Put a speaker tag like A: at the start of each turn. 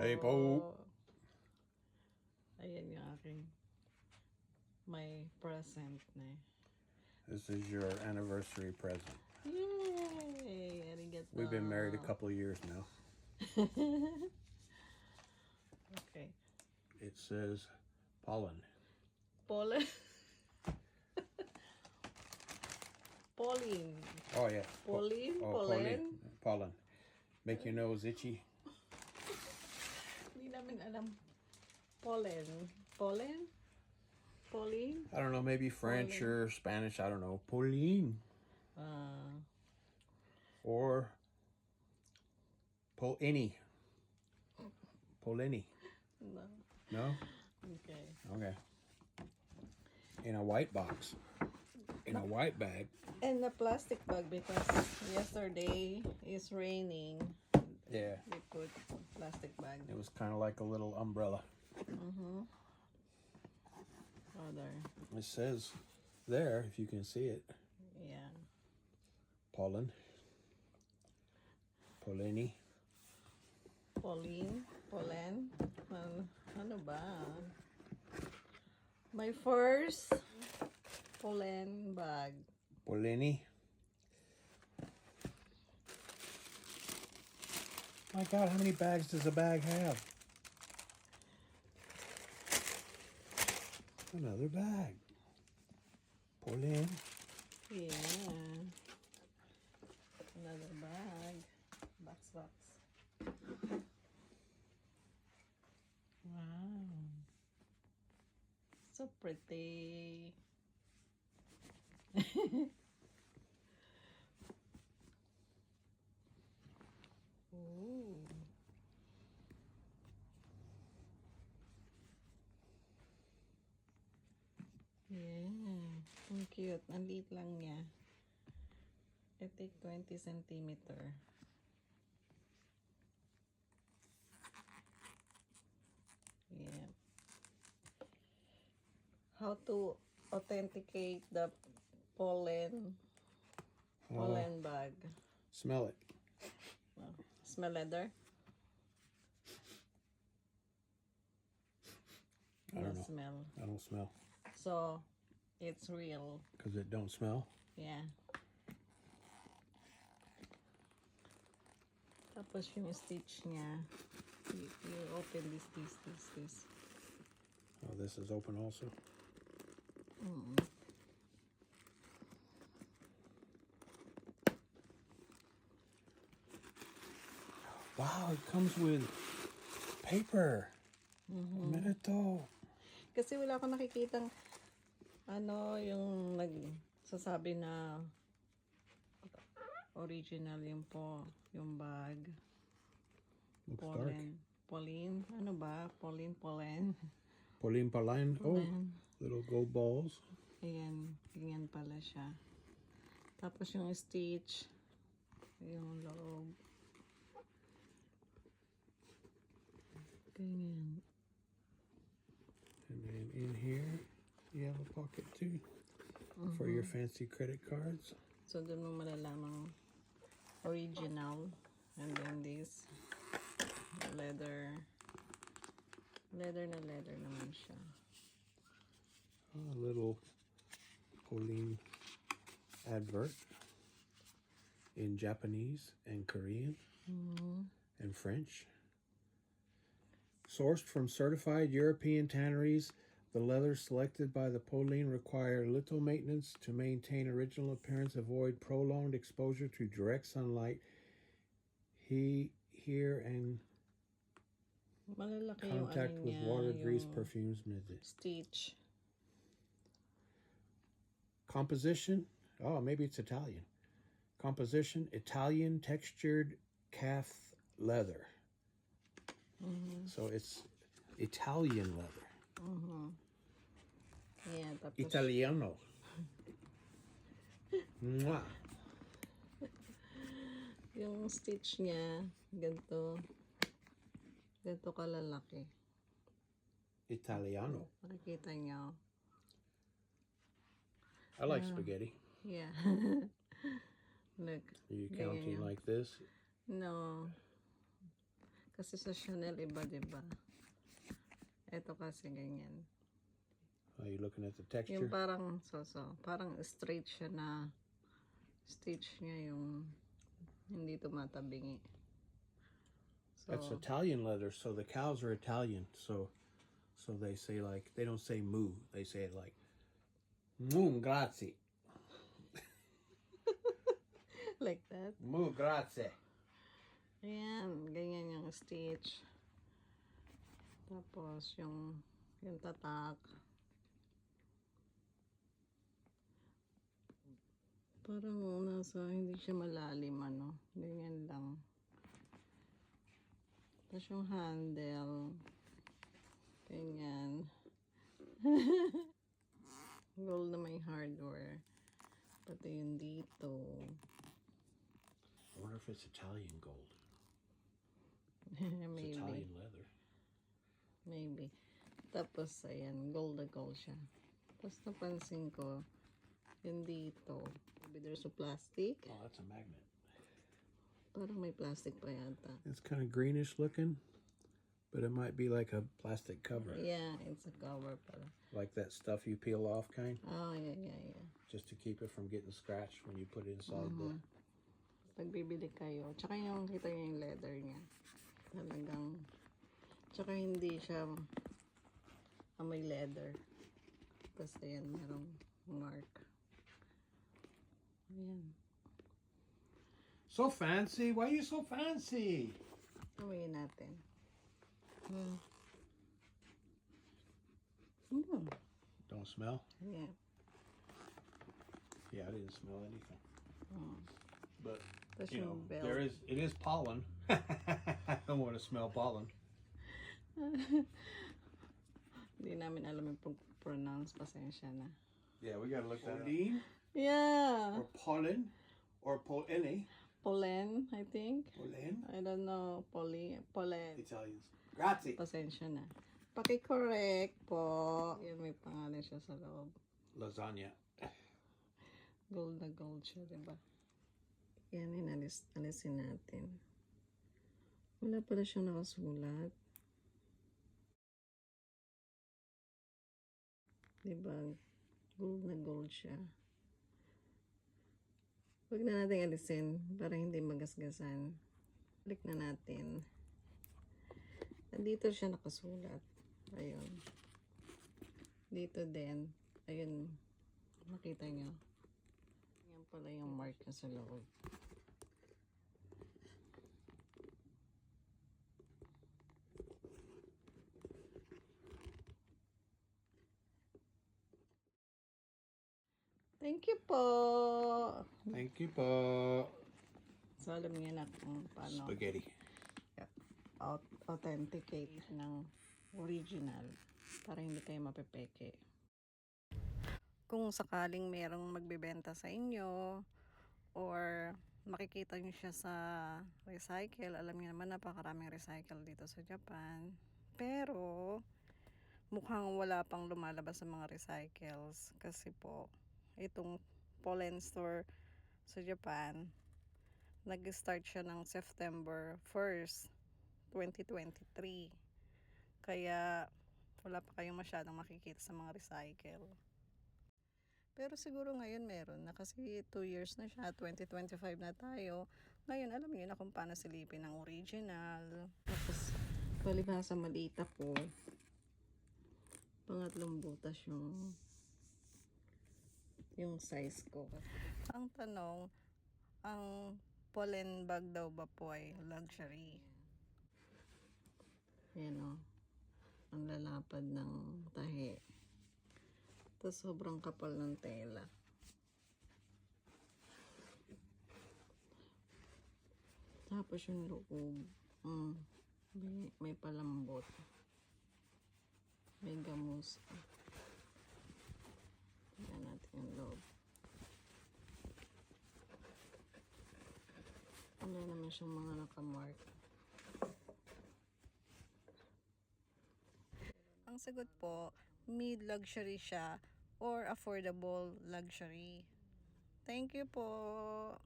A: Hey po. Oh.
B: Ayan yung aking may present na. Eh.
A: This is your anniversary present.
B: Yay! Arigato.
A: We've been married a couple of years now.
B: Okay.
A: It says pollen.
B: Pollen. Pauline.
A: Oh yeah.
B: Pauline?
A: Oh,
B: Pauline?
A: Pollen. Make your nose itchy.
B: Namin alam. Pollen. Pollen? Pauline?
A: I don't know, maybe French or Spanish. I don't know. Pauline
B: Ah.
A: or Polini. Polini.
B: no.
A: No.
B: Okay.
A: Okay. In a white box. In a white bag.
B: In a plastic bag because yesterday is raining.
A: Yeah.
B: We put plastic bag.
A: It was kind of like a little umbrella. Mm-hmm.
B: Oh, Other.
A: It says there, if you can see it,
B: Yeah.
A: pollen. Polini.
B: Pauline. Pollen. Ano, ano ba? My first pollen bag.
A: Polini. My God, how many bags does a bag have? Another bag. Pollen.
B: Yeah. Another bag. Box, box. Wow. So pretty. liit lang niya. I take 20 centimeter. Yeah. How to authenticate the pollen pollen bag.
A: Smell it.
B: Oh, smell leather?
A: I don't
B: No
A: know.
B: smell.
A: I don't smell.
B: So, it's real.
A: Because it don't smell.
B: Yeah. Tapos yung stitch niya, you, you open this, this, this, this.
A: Oh, this is open also. Wow, it comes with paper. Mm-hmm. Merito.
B: Kasi wala akong nakikitang ano yung nagsasabi na original yung po, yung bag.
A: Looks dark.
B: Pollen. Pauline. Ano ba? Pauline, pollen.
A: Pauline Pauline. Oh, little gold balls.
B: Ayan. Ganyan pala siya. Tapos yung stitch. Yung loob. Ganyan.
A: And then in here, you have a pocket too for your mm-hmm. fancy credit cards.
B: So, doon mo malalamang original. And then this leather. Leather na leather naman siya.
A: A little Pauline advert in Japanese and Korean mm-hmm. and French. Sourced from certified European tanneries, the leathers selected by the Pauline require little maintenance to maintain original appearance, avoid prolonged exposure to direct sunlight, he, here, and
B: Malalaki
A: contact with
B: niya,
A: water, grease, perfumes, mid-
B: stitch.
A: Composition, oh, maybe it's Italian. Composition, Italian textured calf leather. Mm-hmm. So it's Italian leather.
B: Yeah, tapos
A: Italiano. Mwah.
B: yung stitch niya, ganito. Ganito kalalaki.
A: Italiano.
B: Makikita niyo.
A: I like spaghetti.
B: Yeah. Look.
A: Are you counting like this?
B: No. Kasi sa Chanel iba, di ba? Ito kasi ganyan.
A: Are you looking at the texture?
B: Yung parang, so, so, parang straight siya na stitch niya yung hindi tumatabingi. So,
A: That's Italian leather, so the cows are Italian. So, so they say like they don't say moo, they say it like moo grazie,
B: like that.
A: moo grazie.
B: Ayan, ganyan yung stitch. Tapos, yung, yung tatak. Parang nasa, hindi siya malalim, ano. Ganyan lang. Tapos yung handle. Ganyan. Gold na may hardware. Pati yung dito.
A: I wonder if it's Italian gold. It's. Italian leather.
B: Maybe. Tapos, ayan, gold na gold siya. Tapos napansin ko, yung dito, maybe there's a plastic.
A: Oh, that's a magnet.
B: Parang may plastic pa yata.
A: It's kind of greenish looking, but it might be like a plastic cover,
B: Yeah, it's a cover pala.
A: like that stuff you peel off kind,
B: Oh, yeah, yeah, yeah.
A: just to keep it from getting scratched when you put it inside the.
B: Pag bibili kayo, tsaka yung kita yung leather niya. Talagang, tsaka hindi siya amoy leather. Tapos ayan, merong mark. Ayan.
A: So fancy! Why you so fancy?
B: Amoyin natin. Hmm. Hmm.
A: Don't smell.
B: Yeah.
A: Yeah, I didn't smell anything.
B: Hmm.
A: But
B: Tapos
A: you know,
B: belt.
A: there is it is pollen. I don't want to smell pollen.
B: Hindi namin alam yung pag-pronounce. Pasensya na.
A: Yeah, we gotta look that Pollen
B: Yeah.
A: or pollen or pollen.
B: Pollen, I think.
A: Pollen.
B: I don't know. Poly, pollen.
A: Italians. Grazie.
B: Pasensya na. Paki-correct po. Yan, may pangalan siya sa loob.
A: Lasagna.
B: Gold na gold siya, diba? Yan, inalis, alisin natin. Wala pala siyang nakasulat. Diba? Gold na gold siya. Huwag na natin alisin para hindi magasgasan. Balik na natin. Nandito siya nakasulat. Ayun. Dito din. Ayun. Makita nyo. Yan pala yung mark na sa loob. Thank you po.
A: Thank you po.
B: So, alam niyo na kung paano
A: Spaghetti.
B: au- authenticate ng original para hindi kayo mapepeke. Kung sakaling merong magbebenta sa inyo or makikita nyo siya sa recycle, alam niyo naman napakaraming recycle dito sa Japan. Pero mukhang wala pang lumalabas sa mga recycles kasi po itong pollen store sa Japan nag-start siya ng September 1st 2023. Kaya wala pa kayong masyadong makikita sa mga recycle. Pero siguro ngayon meron na kasi 2 years na siya, 2025 na tayo. Ngayon alam niyo na kung paano silipin ang original. Tapos palibhasa malita po. Pangatlong butas yung yung size ko. Ang tanong, ang pollen bag daw ba po ay luxury? Yan o. Ang lalapad ng tahi. Tapos sobrang kapal ng tela. Tapos yung loob. Mm, may, may palambot. May gamus. Natin yung loob. Wala naman siyang mga nakamark. Ang sagot po, mid-luxury siya or affordable luxury. Thank you po.